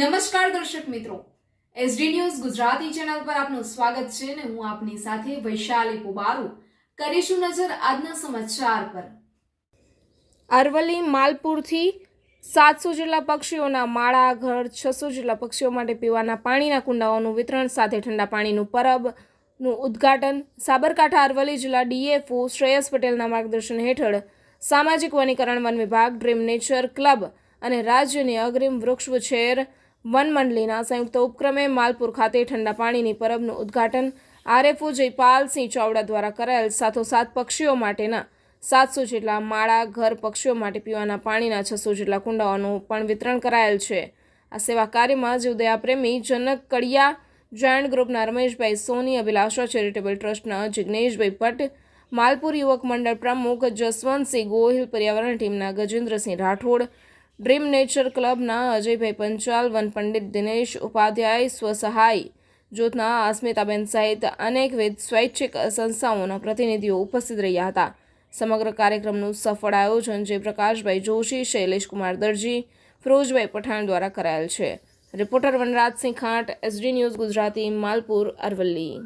નમસ્કાર દર્શક મિત્રો. એસડી ન્યૂઝ ગુજરાતી ચેનલ પર આપનું સ્વાગત છે અને હું આપની સાથે વૈશાલી પુબારુ. કરીશું નજર આજના સમાચાર પર. અરવલ્લી માલપુરથી સાતસો જેટલા પક્ષીઓના માળા, ઘર, છસો જેટલા પક્ષીઓ માટે પીવાના પાણીના કુંડાઓનું વિતરણ સાથે ઠંડા પાણીનું પરબનું ઉદ્ઘાટન સાબરકાંઠા અરવલ્લી જિલ્લા ડીએફઓ શ્રેયસ પટેલના માર્ગદર્શન હેઠળ સામાજિક વનીકરણ વન વિભાગ, ડ્રીમ નેચર ક્લબ અને રાજ્યની અગ્રીમ વૃક્ષ ઉછેર વન મંડળીના સંયુક્ત ઉપક્રમે માલપુર ખાતે ઠંડા પાણીની પરબનું ઉદ્ઘાટન આરએફઓ જયપાલસિંહ ચાવડા દ્વારા કરાયેલ સાથોસાથ પક્ષીઓ માટેના સાતસો જેટલા માળા, ઘર પક્ષીઓ માટે પીવાના પાણીના છસો જેટલા કુંડાઓનું પણ વિતરણ કરાયેલ છે. આ સેવા કાર્યમાં જીવદયા પ્રેમી જનક કડિયા, જાયન્ટ ગ્રુપના રમેશભાઈ સોની, અભિલાષા ચેરિટેબલ ટ્રસ્ટના જિગ્નેશભાઈ ભટ્ટ, માલપુર યુવક મંડળ પ્રમુખ જસવંતસિંહ ગોહિલ, પર્યાવરણ ટીમના ગજેન્દ્રસિંહ રાઠોડ ડ્રીમ નેચર ક્લબના અજયભાઈ પંચાલ, વન પંડિત દિનેશ ઉપાધ્યાય સ્વસહાય જૂથના અસ્મિતાબેન સહિત અનેકવિધ સ્વૈચ્છિક સંસ્થાઓના પ્રતિનિધિઓ ઉપસ્થિત રહ્યા હતા. સમગ્ર કાર્યક્રમનું સફળ આયોજન જે પ્રકાશભાઈ જોશી શૈલેષકુમાર દરજી, ફિરોજભાઈ પઠાણ દ્વારા કરાયેલ છે. Reporter Vanrajsinh Khant, SD news Gujarati, Malpur, Aravalli.